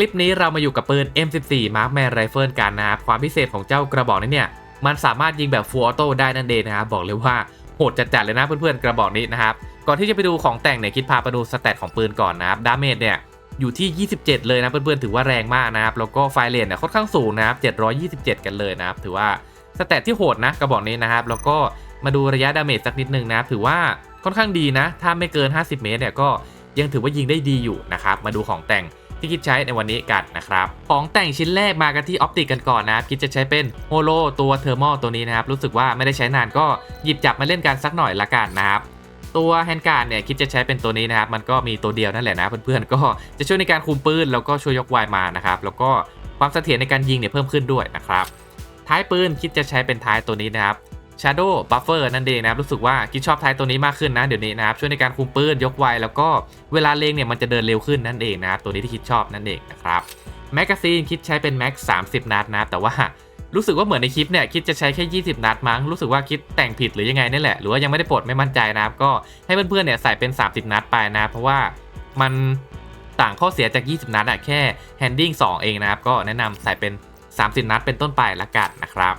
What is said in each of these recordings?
ลิปนี้เรามาอยู่กับปืน M14 Markman Rifle กันนะครับความพิเศษของเจ้ากระบอกนี้เนี่ยมันสามารถยิงแบบ Full Auto ได้นั่นเองนะครับบอกเลยว่าโหดจัดๆเลยนะเพื่อนๆกระบอกนี้นะครับก่อนที่จะไปดูของแต่งเนี่ยคิดพาไปดูสเตตของปืนก่อนนะครับดาเมจเนี่ยอยู่ที่ 27 เลยนะเพื่อนๆถือว่าแรงมากนะครับแล้วก็ไฟเรนเนี่ยค่อนข้างสูงนะครับ727 กันเลยนะครับถือว่าสเตตที่โหดนะกระบอกนี้นะครับแล้วก็มาดูระยะดาเมจสักนิดนึงนะครับถือว่าค่อนข้างดีนะ ถ้าไม่เกิน 50 เมตรเนี่ยก็ยังถือว่ายิงได้ดีอยู่นะครับมาดูของแต่ง ที่คิดใช้ในวันนี้กันนะครับ ของแต่งชิ้นแรกมากันที่ออปติกกันก่อนนะครับคิดจะใช้เป็นโฮโลตัวเทอร์มอลตัวนี้นะครับ รู้สึกว่าไม่ได้ใช้นานก็หยิบจับมาเล่นกันสักหน่อยละกันนะครับตัวแฮนด์การ์ดเนี่ยคิดจะใช้เป็นตัวนี้นะครับ มันก็มีตัวเดียวนั่นแหละนะเพื่อนๆก็จะช่วยในการคุมปืนแล้วก็ช่วยยกวายมานะครับแล้วก็ความเสถียรในการยิงเนี่ยเพิ่มขึ้นด้วยนะครับท้ายปืนคิดจะใช้เป็นท้ายตัวนี้นะครับ Shadow Buffer นั่นเองนะครับ รู้สึกว่าคิดชอบท้ายตัวนี้มากขึ้นนะ เดี๋ยวนี้นะครับ ช่วยในการคุมปืนยกไว แล้วก็เวลาเลงเนี่ยมันจะเดินเร็วขึ้นนั่นเองนะครับ ตัวนี้ที่คิดชอบนั่นเองนะครับแมกกาซีนคิดใช้เป็นแม็ก30 นัดนะแต่ว่ารู้สึกว่าเหมือนในคลิปเนี่ยคิดจะใช้แค่ 20 นัดมั้ง รู้สึกว่าคิดแต่งผิดหรือยังไงนี่แหละ หรือว่ายังไม่ได้ปลดไม่มั่นใจนะครับ ก็ให้เพื่อนๆเนี่ยใส่เป็น 30 นัดไปนะ เพราะว่ามันต่างข้อเสียจาก 20 นัดอะแค่ handing 2เองนะครับ ก็แนะนำใส่เป็น 30 นัดเป็นต้นไปละกันนะครับ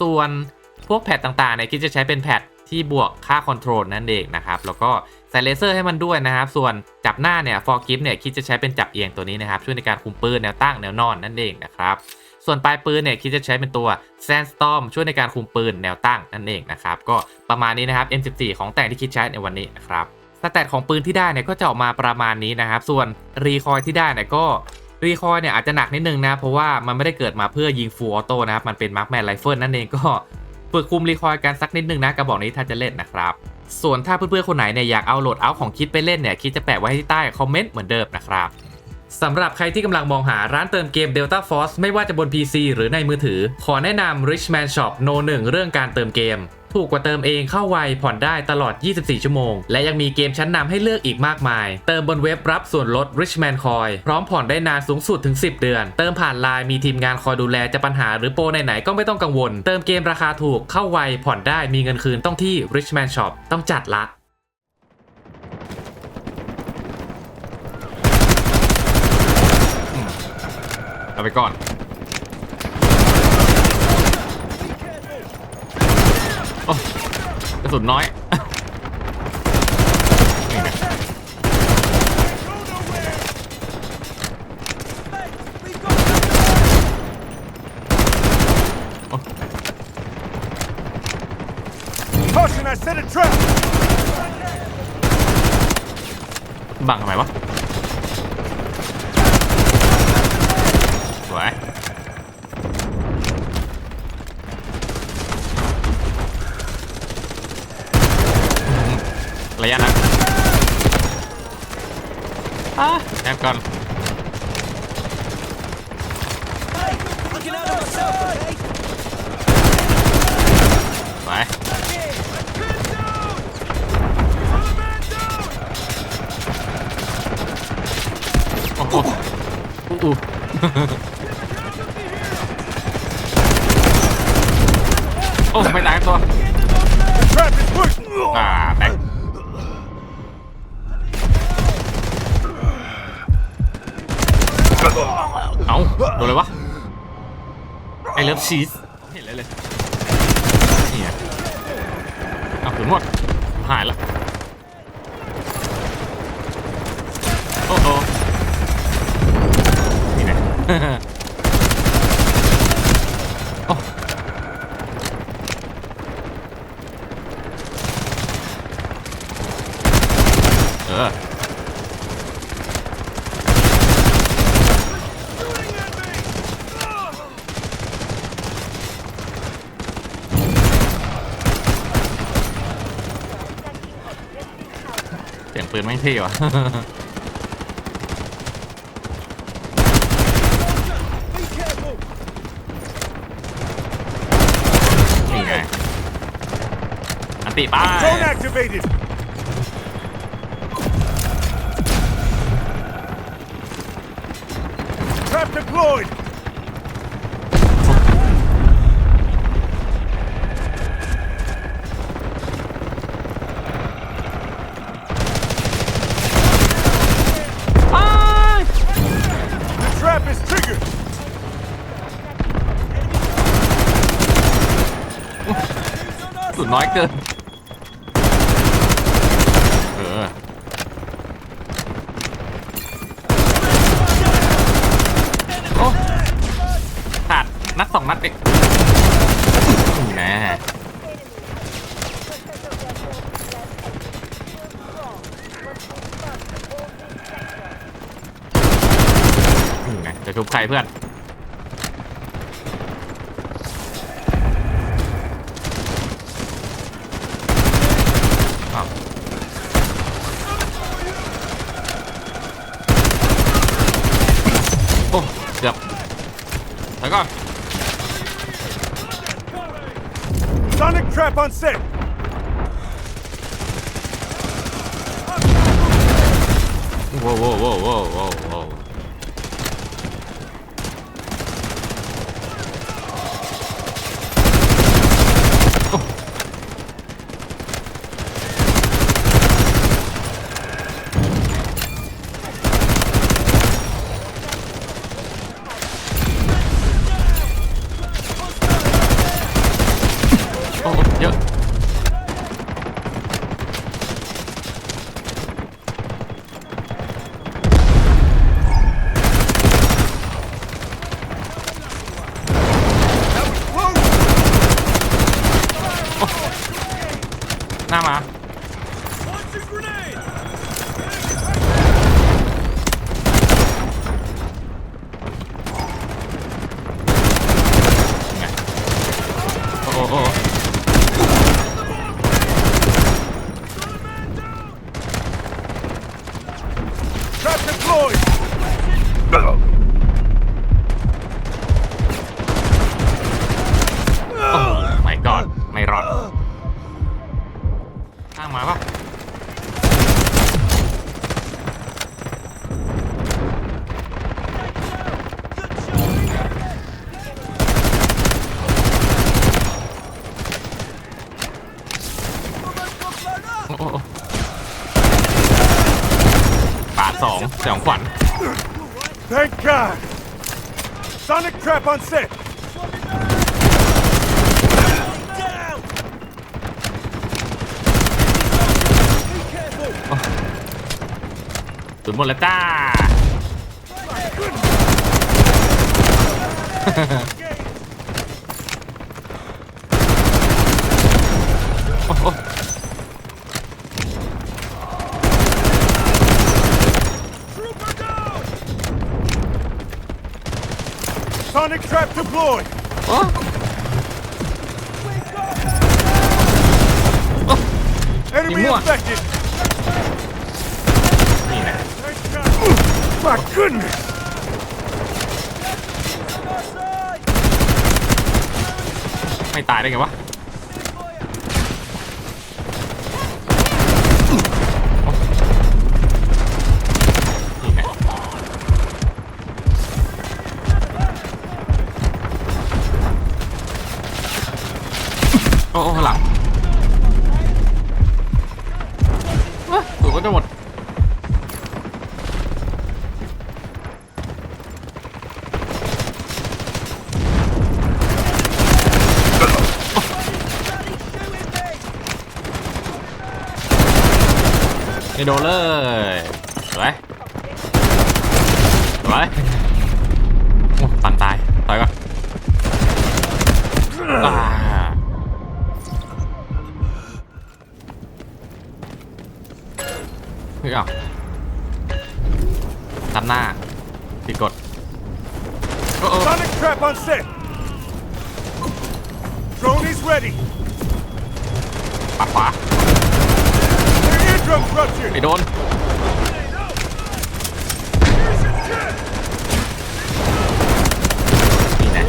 ส่วน พวกแพดต่างๆเนี่ยคิดจะใช้เป็นแพดที่บวกค่าคอนโทรลนั่นเองนะครับแล้วก็ใส่เลเซอร์ให้มันด้วยนะครับ ส่วนจับหน้าเนี่ยฟอร์กิฟเนี่ยคิดจะใช้เป็นจับเอียงตัวนี้นะครับ ช่วยในการคุมปืนแนวตั้งแนวนอนนั่นเองนะครับส่วนปลายปืนเนี่ยคิดจะใช้เป็นตัว Sandstorm ช่วยในการคุมปืนแนวตั้งนั่นเองนะครับก็ประมาณนี้นะครับ M14 ของแต่งที่คิดใช้ในวันนี้นะครับสแตทของปืนที่ได้เนี่ยก็จะออกมาประมาณนี้นะครับ ส่วนรีคอยที่ได้เนี่ยก็รีคอยเนี่ยอาจจะหนักนิดนึงนะ เพราะว่ามันไม่ได้เกิดมาเพื่อยิงฟูลออโต้นะครับ มันเป็นมาร์คแมนไรเฟิลนั่นเองก็ ฝึกคุมรีคอยกันสักนิดนึงนะกระบอกนี้ถ้าจะเล่นนะครับ ส่วนถ้าเพื่อนๆคนไหนเนี่ยอยากเอาโหลดเอาของคิดไปเล่นเนี่ยคิดจะแปะไว้ที่ใต้คอมเมนต์เหมือนเดิมนะครับสำหรับใครที่กำลังมองหาร้านเติมเกม Delta Force ไม่ว่าจะบน PC หรือในมือถือ ขอแนะนำ Richman Shop No 1เรื่องการเติมเกม ถูกกว่าเติมเองเข้าไวผ่อนได้ตลอด 24 ชั่วโมง และยังมีเกมชั้นนำให้เลือกอีกมากมาย เติมบนเว็บรับส่วนลด Richman Coin พร้อมผ่อนได้นานสูงสุดถึง 10 เดือน เติมผ่านไลน์มีทีมงานคอยดูแลจะปัญหาหรือโปรไหนๆก็ไม่ต้องกังวล เติมเกมราคาถูกเข้าไวผ่อนได้มีเงินคืนต้องที่ Richman Shop ต้องจัดละเอาไปก่อน โอ้ กระสุนน้อยนี่ไงโอ้ Caution, I set a trap! บังทำไมวะสวยระยะนั้นอะ แอบก่อนไปโอ้โหอู้โอ้ไม่ตายตัว The trap is pushed! อ่าแตก เอาโดนเลยวะไอเลิฟชีสเห็นเลยเลยนี่ไงเอาถึงหมดหายละโอ้โหนี่ไงโอ้เออ งปืนไม่งเท่ว่ะ Be careful. นี่ไงอันติป้า Drone activated. Trap deployed. ไป The trap is triggered. น้อยเกิน เออ โอ้ขาดนัดสองนัดเองแมนี่จะทุบใครเพื่อน อ้าวโอ้เกือบแล้วก็ Sonic trap on set. โว้วโว้ deployed. Thank Sonic trap on set. Down. Be careful. สุดหมดแล้วจ้า โอ้โห Trooper down. Sonic trap deployed. โอ้ Enemy Give me one. infected. นี่นะ Thank God. My goodness. ไม่ตาย เอ้ยถูกก็จะหมดไม่โดนเลยสวยสวย โอ้ปันตาย เฮ้ยเอะตัดหน้าผิดกฎโอ้โอ้ Sonic trap on set. Drone is ready. ปัดขวา Their eardrum Jump ruptured. ไม่โดนนี่นะ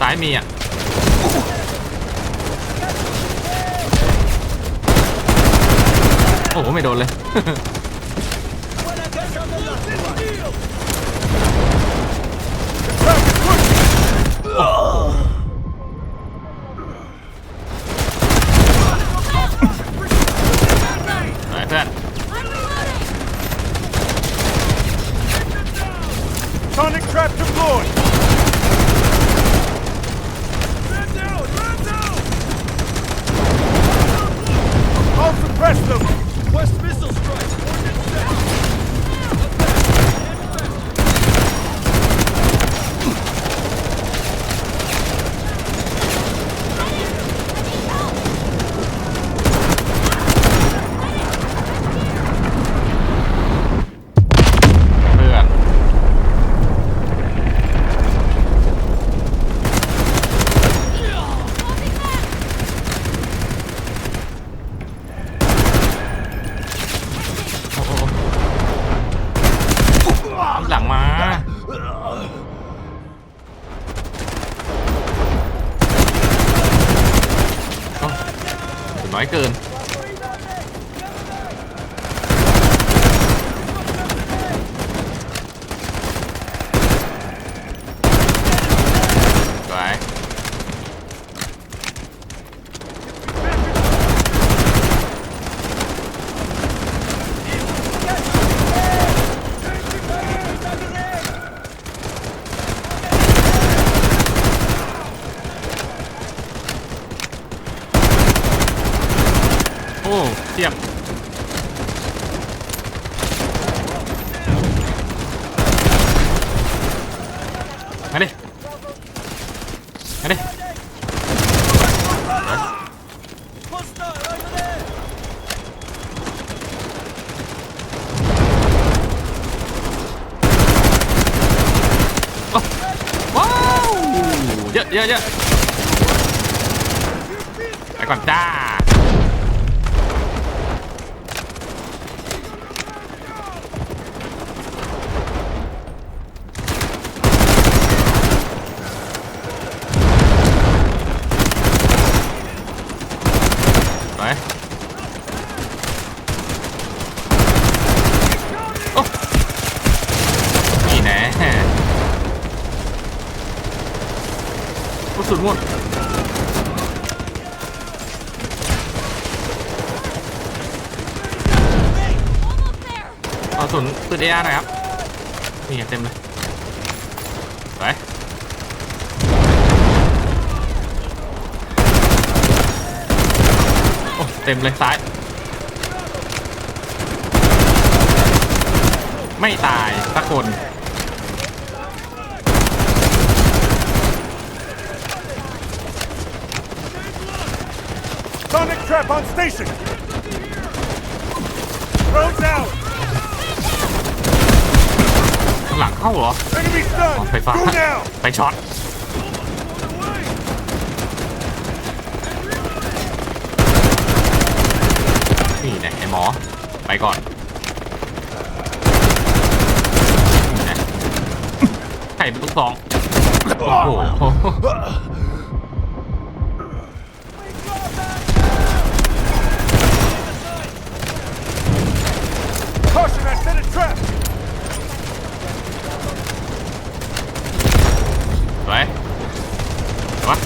ซ้ายมีอะโอ้โหไม่โดนเลยโอ้ is pushing. ไหนเพื่อน Sonic trap deployed. Man down! Man down! I'll suppress them. West missile strike. Coordinates set. เพื่อน โอ้โหหลังมา โอ้น้อย เกิน สวย โอ้เทียบมาดิมาดิโอ้ว้าวเยอะเยอะเยอะไปก่อนจ้า ไปโอ้นี่แน่กระสุนหมด เอาสุนปืนเออาร์หน่อยครับ นี่ไงเต็มเลยไปโอ้เต็มเลยซ้าย ไม่ตายสักคน Sonic trap on station. Drones out. ข้างหลั เข้าเหรอ Enemy อ๋อ stunned. ไฟฟ้า Go now. ไปช็อตนี่แหละไอ้หมอ ไปก่อนนี่นะไข่เป็นลูกสองโอ้โห Caution, I set a trap. สวยวะ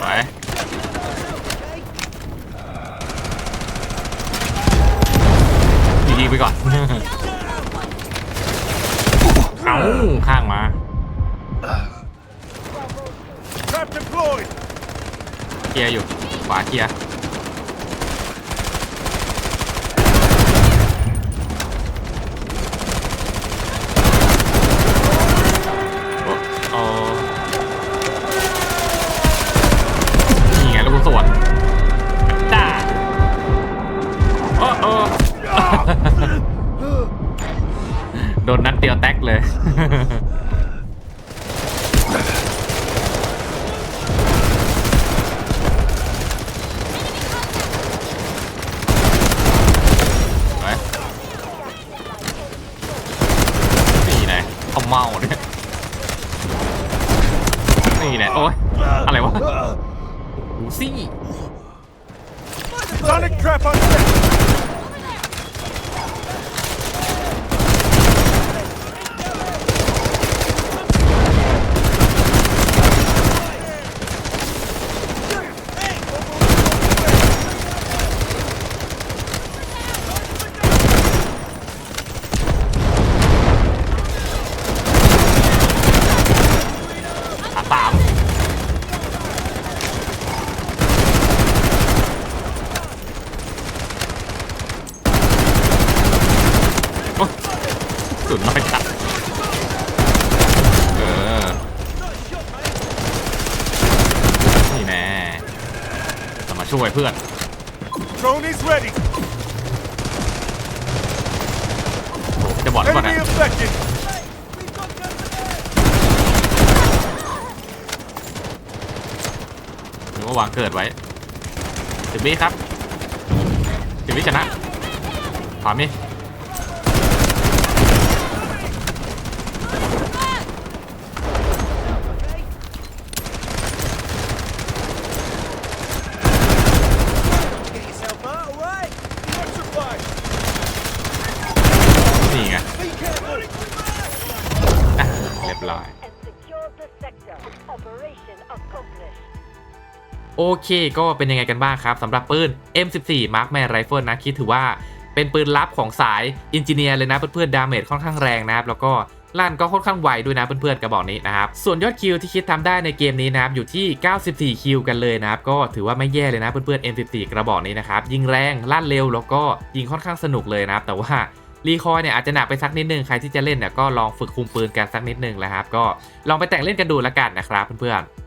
สวยยิงๆไปก่อน เอ้าข้างมา Trap deployed. เคลียร์อยู่ ขวาเคลียร์ โดนนัดเดียวแตกเลย ไปนี่ไงเขาเมาเนี่ยนี่ไงโอ๊ย อะไรวะ ดูสิ Sonic trap on set! ขาสามโอ๊ยสุดน้อยจัดเออ นี่แน่จะมาช่วย เพื่อน Drone is ready! โอ้จะบอดก่อนนะ Enemy affected! หรือว่าวางเกิดไว้สิบวิครับสิบวิชนะถามนี่ โอเคก็เป็นยังไงกันบ้างครับสำหรับปืน M14 Markman Rifle นะคิดถือว่าเป็นปืนลับของสายอินจิเนียร์เลยนะเพื่อนๆดาเมจค่อนข้างแรงนะครับแล้วก็ลั่นก็ค่อนข้างไวด้วยนะเพื่อนๆกระบอกนี้นะครับส่วนยอดคิวที่คิดทำได้ในเกมนี้นะครับอยู่ที่ 94 คิวกันเลยนะครับก็ถือว่าไม่แย่เลยนะเพื่อนๆ M14 กระบอกนี้นะครับยิงแรงลั่นเร็วแล้วก็ยิงค่อนข้างสนุกเลยนะครับแต่ว่ารีคอยเนี่ยอาจจะหนักไปสักนิดนึงใครที่จะเล่นเนี่ยก็ลองฝึกคุมปืนกันสักนิดนึงนะครับก็ลองไปแต่งเล่นกันดูล้วกันนะครับเพื่อนๆ